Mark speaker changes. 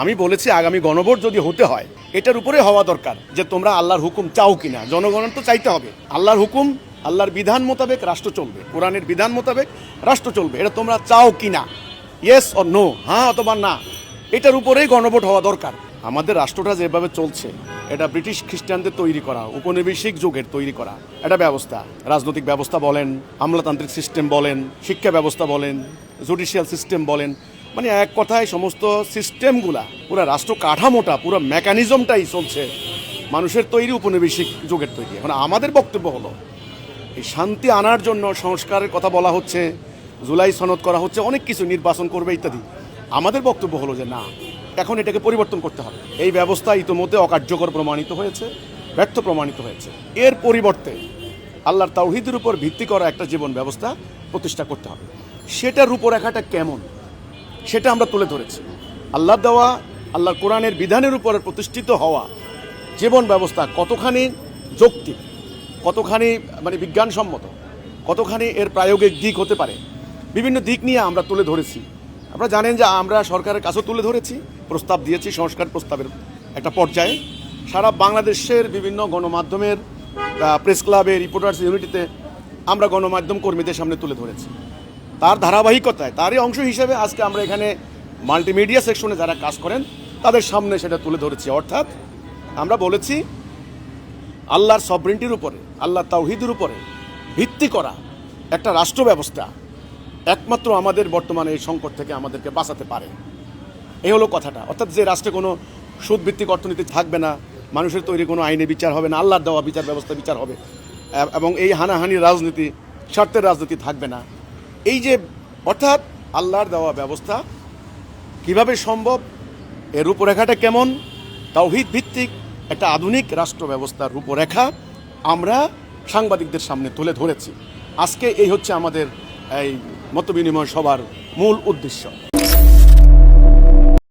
Speaker 1: আমি বলেছি আগামী গণভোট যদি হতে হয়, এটার উপরে হওয়া দরকার যে তোমরা আল্লাহর হুকুম চাও কিনা। জনগণের তো চাইতে হবে। আল্লাহর হুকুম, আল্লাহর বিধান মোতাবেক রাষ্ট্র চলবে। কোরআনের বিধান মোতাবেক রাষ্ট্র চলবে। এটা তোমরা চাও কিনা? ইয়েস অর নো হ্যাঁ অথবা না? এটার উপরেই গণভোট হওয়া দরকার। আমাদের রাষ্ট্রটা যেভাবে চলছে, এটা ব্রিটিশ খ্রিস্টানদের তৈরি করা উপনিবেশিক যুগের তৈরি করা। এটা ব্যবস্থা। রাজনৈতিক ব্যবস্থা বলেন, আমলাতান্ত্রিক সিস্টেম বলেন, শিক্ষা ব্যবস্থা বলেন জুডিশিয়াল সিস্টেম বলেন মানে এক কথায় সমস্ত সিস্টেমগুলা, পুরো রাষ্ট্র কাঠামোটা, পুরো মেকানিজমটাই চলছে মানুষের তৈরি উপনিবেশিক যুগের তৈরি। এখন আমাদের বক্তব্য হলো, এই শান্তি আনার জন্য সংস্কারের কথা বলা হচ্ছে, জুলাই সনদ করা হচ্ছে, অনেক কিছু নির্বাচন করবে ইত্যাদি। আমাদের বক্তব্য হলো যে না, এখন এটাকে পরিবর্তন করতে হবে। এই ব্যবস্থা ইতোমধ্যে অকার্যকর প্রমাণিত হয়েছে, ব্যর্থ প্রমাণিত হয়েছে। এর পরিবর্তে আল্লাহর তাওহিদের উপর ভিত্তি করা একটা জীবন ব্যবস্থা প্রতিষ্ঠা করতে হবে। সেটার রূপরেখাটা কেমন? সেটা আমরা তুলে ধরেছি। আল্লাহ দেওয়া, আল্লাহর কোরআনের বিধানের উপরে প্রতিষ্ঠিত হওয়া জীবন ব্যবস্থা কতখানি যৌক্তিক, কতখানি মানে বিজ্ঞানসম্মত, কতখানি এর প্রায়োগিক দিক হতে পারে, বিভিন্ন দিক নিয়ে আমরা তুলে ধরেছি। আপনারা জানেন যে আমরা সরকারের কাছেও তুলে ধরেছি, প্রস্তাব দিয়েছি, সংস্কার প্রস্তাবের একটা পর্যায়ে। সারা বাংলাদেশের বিভিন্ন গণমাধ্যমের প্রেস ক্লাবে রিপোর্টার্স ইউনিটিতে আমরা গণমাধ্যম কর্মীদের সামনে তুলে ধরেছি। তার ধারাবাহিকতায়, তারই অংশ হিসেবে আজকে আমরা এখানে মাল্টিমিডিয়া সেকশনে যারা কাজ করেন, তাদের সামনে সেটা তুলে ধরেছি। অর্থাৎ আমরা বলেছি, আল্লাহর সবরিনটির উপরে আল্লাহ তাওহিদের উপরে ভিত্তি করা একটা রাষ্ট্র ব্যবস্থা একমাত্র আমাদের বর্তমানে এই সংকট থেকে আমাদেরকে বাঁচাতে পারে। এই হলো কথাটা। অর্থাৎ যে রাষ্ট্রে কোনো সুদভিত্তিক অর্থনীতি থাকবে না, মানুষের তৈরি কোনো আইনে বিচার হবে না, আল্লাহর দেওয়া বিচার ব্যবস্থা বিচার হবে, এবং এই হানাহানির রাজনীতি, স্বার্থের রাজনীতি থাকবে না। এই যে, অর্থাৎ আল্লাহর দেওয়া ব্যবস্থা কীভাবে সম্ভব, এর রূপরেখাটা কেমন, তাওহিদ ভিত্তিক একটা আধুনিক রাষ্ট্র ব্যবস্থার রূপরেখা আমরা সাংবাদিকদের সামনে তুলে ধরেছি। আজকে এই হচ্ছে আমাদের এই মতবিনিময় সভার মূল উদ্দেশ্য।